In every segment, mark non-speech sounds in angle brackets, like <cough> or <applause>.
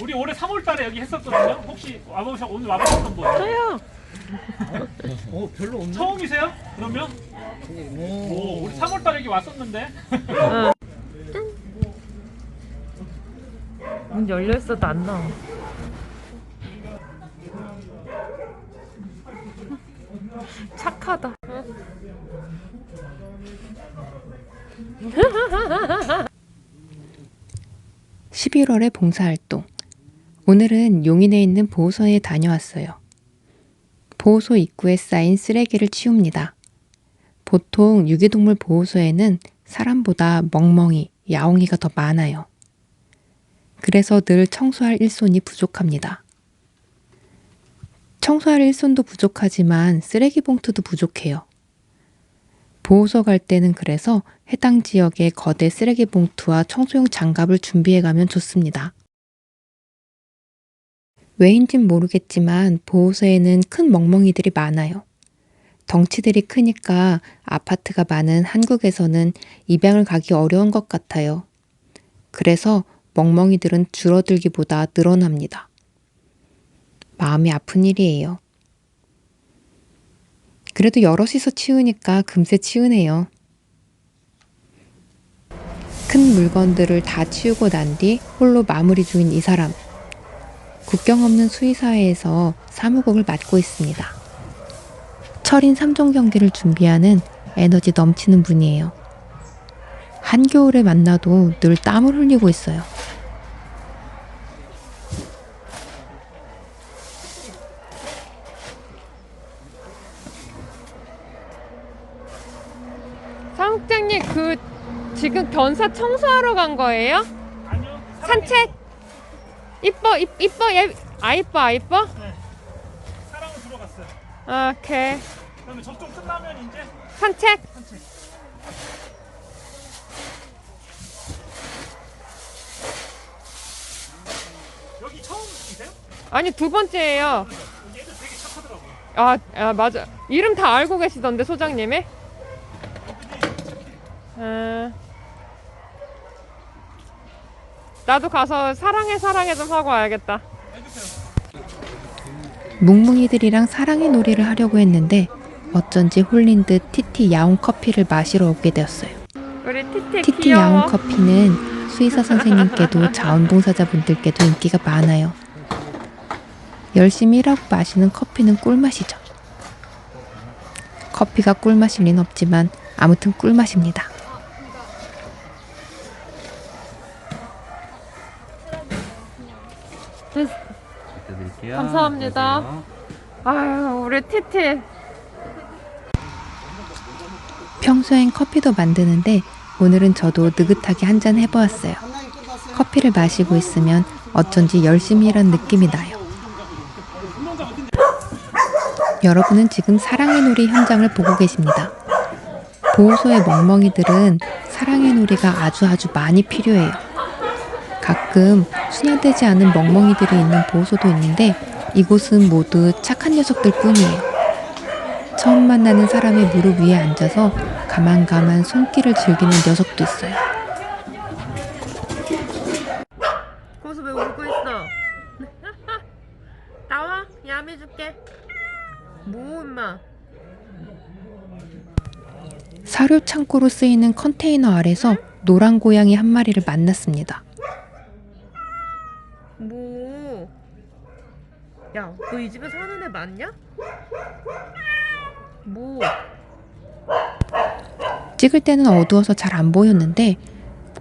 우리 올해 3월달에 여기 했었거든요. 혹시 와보셔 오늘 와보셨던 분? 저요. 어 별로 없네. 처음이세요? 그러면? 오, 우리 3월달에 여기 왔었는데. 문 열려 있어도 안 나와. 착하다. 11월의 봉사활동. 오늘은 용인에 있는 보호소에 다녀왔어요. 보호소 입구에 쌓인 쓰레기를 치웁니다. 보통 유기동물 보호소에는 사람보다 멍멍이, 야옹이가 더 많아요. 그래서 늘 청소할 일손이 부족합니다. 청소할 일손도 부족하지만 쓰레기 봉투도 부족해요. 보호소 갈 때는 그래서 해당 지역에 거대 쓰레기 봉투와 청소용 장갑을 준비해 가면 좋습니다. 왜인진 모르겠지만 보호소에는 큰 멍멍이들이 많아요. 덩치들이 크니까 아파트가 많은 한국에서는 입양을 가기 어려운 것 같아요. 그래서 멍멍이들은 줄어들기보다 늘어납니다. 마음이 아픈 일이에요. 그래도 여럿이서 치우니까 금세 치우네요. 큰 물건들을 다 치우고 난 뒤 홀로 마무리 중인 이 사람. 국경 없는 수의사회에서 사무국을 맡고 있습니다. 철인 3종 경기를 준비하는 에너지 넘치는 분이에요. 한겨울에 만나도 늘 땀을 흘리고 있어요. 사무장님 그 지금 견사 청소하러 간 거예요? 산책? 이뻐 이, 이뻐 얘, 아 이뻐 아 이뻐? 사랑을 들어갔어요. 아, 오케이 그러면 저쪽 끝나면 이제 산책. 산책. 여기 처음이세요? 아니 두 번째예요. 얘도 되게 착하더라고요. 아, 아 맞아. 이름 다 알고 계시던데 소장님이? 아, 나도 가서 사랑해 사랑해 좀 하고 와야겠다. 뭉뭉이들이랑 사랑의 놀이를 하려고 했는데 어쩐지 홀린 듯 티티 야옹 커피를 마시러 오게 되었어요. 우리 티티, 티티. 야옹 커피는 수의사 선생님께도 자원봉사자분들께도 인기가 많아요. 열심히 일하고 마시는 커피는 꿀맛이죠. 커피가 꿀맛일 리는 없지만 아무튼 꿀맛입니다. 드릴게요. 감사합니다. 아유 우리 티티. 평소엔 커피도 만드는데 오늘은 저도 느긋하게 한 잔 해보았어요. 커피를 마시고 있으면 어쩐지 열심히 일한 느낌이 나요. 여러분은 지금 사랑의 놀이 현장을 보고 계십니다. 보호소의 멍멍이들은 사랑의 놀이가 아주 아주 많이 필요해요. 가끔 순화되지 않은 멍멍이들이 있는 보호소도 있는데 이곳은 모두 착한 녀석들 뿐이에요. 처음 만나는 사람의 무릎 위에 앉아서 가만가만 손길을 즐기는 녀석도 있어요. 거기서 왜 울고 있어? <laughs> 나와 얌해 줄게. 뭐 임마. 사료 창고로 쓰이는 컨테이너 아래서 노란 고양이 한 마리를 만났습니다. 뭐? 야, 너 이 집에 사는 애 맞냐? 뭐? 찍을 때는 어두워서 잘 안 보였는데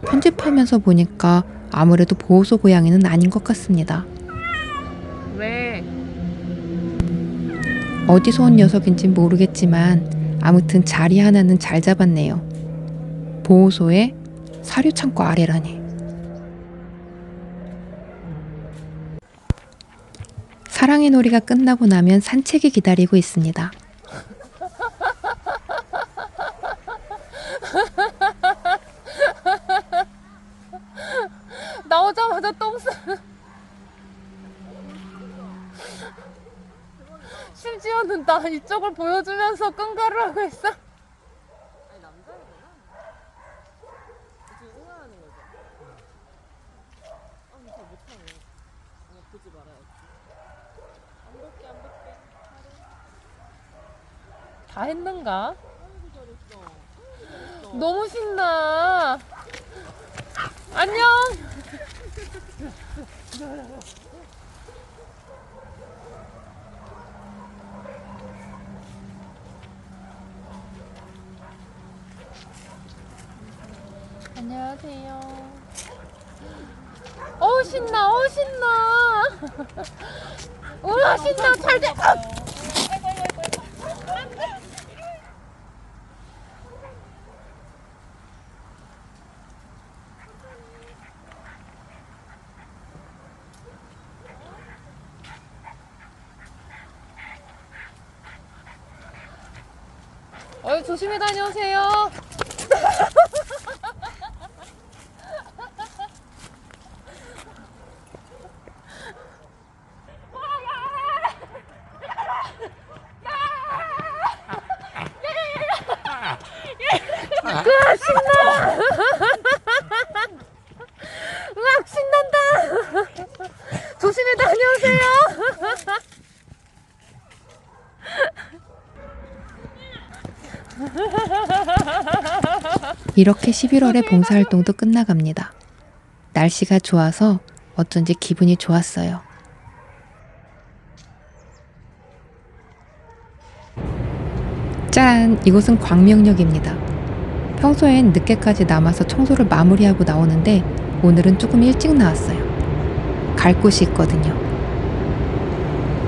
편집하면서 보니까 아무래도 보호소 고양이는 아닌 것 같습니다. 왜? 어디서 온 녀석인진 모르겠지만 아무튼 자리 하나는 잘 잡았네요. 보호소의 사료 창고 아래라니. 사랑의 놀이가 끝나고 나면 산책이 기다리고 있습니다. <laughs> 나오자마자 똥 싸. 심지어는 나 이쪽을 보여주면서 끙가를 하고 있어. 다 했는가? 너무 신나. 안녕. 안녕하세요. 신나, 어우 신나. 우와 <laughs> 신나, 잘 돼. 아! 어이 조심히 다녀오세요. <laughs> 으아 신나. 으악 신난다. 조심히 다녀오세요. 이렇게 11월의 봉사활동도 끝나갑니다. 날씨가 좋아서 어쩐지 기분이 좋았어요. 짠! 이곳은 광명역입니다. 평소엔 늦게까지 남아서 청소를 마무리하고 나오는데 오늘은 조금 일찍 나왔어요. 갈 곳이 있거든요.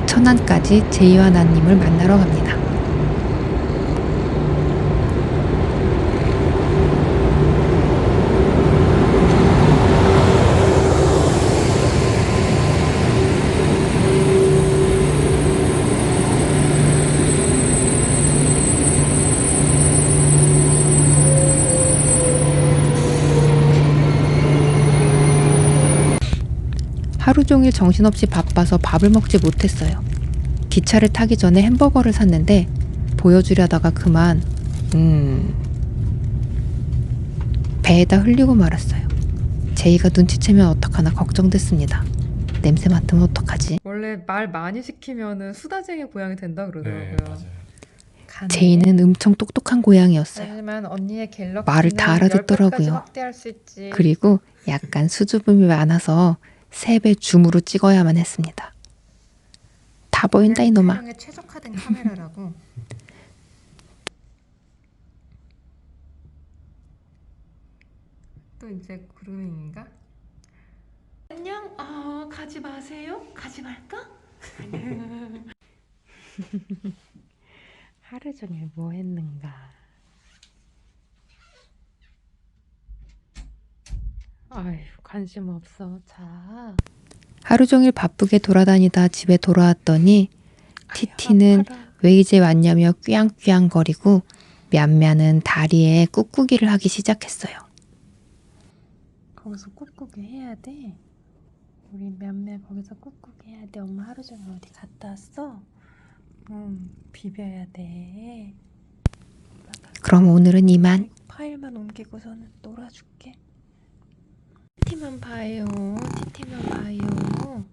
천안까지 제이와 나님을 만나러 갑니다. 하루 종일 정신없이 바빠서 밥을 먹지 못했어요. 기차를 타기 전에 햄버거를 샀는데 보여주려다가 그만 음 배에다 흘리고 말았어요. 제이가 눈치채면 어떡하나 걱정됐습니다. 냄새 맡으면 어떡하지? 원래 말 많이 시키면은 수다쟁이 고양이 된다 그러더라고요. 네 맞아요. 제이는 엄청 똑똑한 고양이였어요. 하지만 언니의 갤럭시는 말을 다 알아듣더라고요. 10배까지 확대할 수 있지. 그리고 약간 수줍음이 많아서 세배 줌으로 찍어야만 했습니다. 다 보인다 이놈아. 최적화된 카메라라고. <laughs> 또 이제 그루밍인가? 안녕. 아 가지 마세요. 가지 말까? <laughs> 하루 종일 뭐 했는가? 아휴 관심 없어. 자. 하루 종일 바쁘게 돌아다니다 집에 돌아왔더니 티티는. 왜 이제 왔냐며 뀌앙뀌앙거리고 냠냠은 다리에 꾹꾹이를 하기 시작했어요. 거기서 꾹꾹이 해야 돼. 우리 맴매 거기서 꾹꾹이 해야 돼. 엄마 하루 종일 어디 갔다 왔어? 응, 비벼야 돼. 그럼 오늘은 이만. 파일만 옮기고서는 놀아줄게. 티티만 봐요. 티티만 봐요.